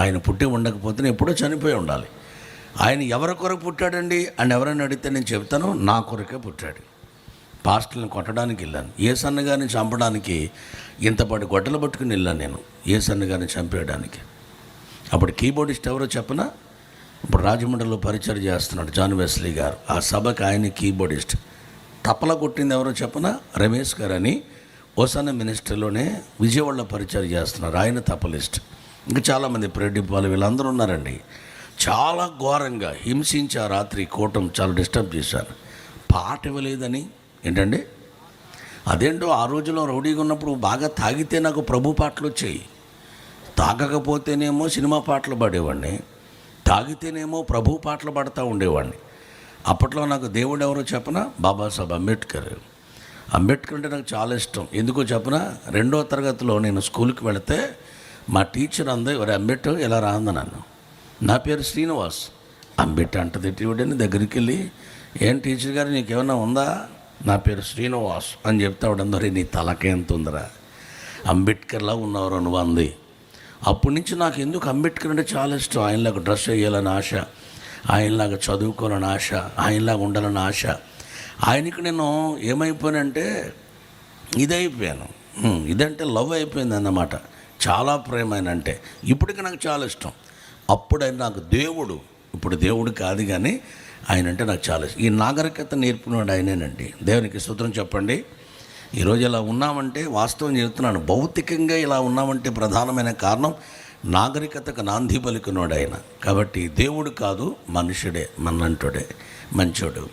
ఆయన పుట్టి ఉండకపోతే ఎప్పుడో చనిపోయి ఉండాలి. ఆయన ఎవరి కొరకు పుట్టాడండి? అని ఎవరైనా అడిగితే నేను చెప్తాను నా కొరకే పుట్టాడు. పాస్టల్ని కొట్టడానికి వెళ్ళాను. ఏ సన్నగారిని చంపడానికి ఇంతపాటి గొడ్డలు పట్టుకుని వెళ్ళాను నేను ఏ సన్నగారిని చంపేయడానికి. అప్పుడు కీబోర్డిస్ట్ ఎవరో చెప్పనా? ఇప్పుడు రాజమండ్రిలో పరిచయం చేస్తున్నాడు జాన్ వెస్లీ గారు. ఆ సభకు ఆయన కీబోర్డిస్ట్. తప్పల కొట్టింది ఎవరో చెప్పనా? రమేష్ గారు అని ఓసాన మినిస్టర్లోనే విజయవాడలో పరిచయం చేస్తున్నారు. ఆయన తప్పలిస్ట్ ఇంకా చాలామంది ప్రేడిపాలు వీళ్ళందరూ ఉన్నారండి. చాలా ఘోరంగా హింసించి ఆ రాత్రి కూటం చాలా డిస్టర్బ్ చేశారు. పాట ఇవ్వలేదని ఏంటండి? అదేంటో ఆ రోజులో రౌడీగా ఉన్నప్పుడు బాగా తాగితే నాకు ప్రభు పాటలు వచ్చాయి. తాగకపోతేనేమో సినిమా పాటలు పాడేవాడిని. తాగితేనేమో ప్రభు పాటలు పాడుతూ ఉండేవాడిని. అప్పట్లో నాకు దేవుడు ఎవరో చెప్పన బాబాసాహెబ్ అంబేద్కర్. అంబేద్కర్ అంటే నాకు చాలా ఇష్టం. ఎందుకో చెప్పన? రెండో తరగతిలో నేను స్కూల్కి వెళితే మా టీచర్ అందే ఎవరు అంబేద్కర్ ఇలా రాంది నన్ను. నా పేరు శ్రీనివాస్. అంబేద్కర్ అంటది ఇటీవడని దగ్గరికి వెళ్ళి ఏం టీచర్ గారు నీకేమన్నా ఉందా? నా పేరు శ్రీనివాస్. అని చెప్తే ఆవిడందరూ నీ తలకేంత ఉందిరా? అంబేద్కర్లా ఉన్నవారు నువ్వు అంది. అప్పటి నుంచి నాకు ఎందుకు అంబేద్కర్ అంటే చాలా ఇష్టం. ఆయనలాగా డ్రెస్ వేయాలని ఆశ ఆయనలాగా చదువుకోవాలని ఆశ ఆయనలాగా ఉండాలని ఆశ. ఆయనకి నేను ఏమైపోయానంటే ఇదైపోయాను. ఇదంటే లవ్ అయిపోయింది అన్నమాట చాలా ప్రేమ ఆయన అంటే ఇప్పటికి నాకు చాలా ఇష్టం. అప్పుడు ఆయన నాకు దేవుడు ఇప్పుడు దేవుడు కాదు కానీ ఆయన అంటే నాకు చాలా ఇష్టం. ఈ నాగరికత నేర్పినాడు ఆయనేనండి. దేవునికి సూత్రం చెప్పండి. ఈరోజు ఇలా ఉన్నామంటే వాస్తవం చెబుతున్నాను. భౌతికంగా ఇలా ఉన్నామంటే ప్రధానమైన కారణం నాగరికతకు నాంది పలికినోడు ఆయన. కాబట్టి దేవుడు కాదు మనుషుడే మన్నంటుడే మంచోడు.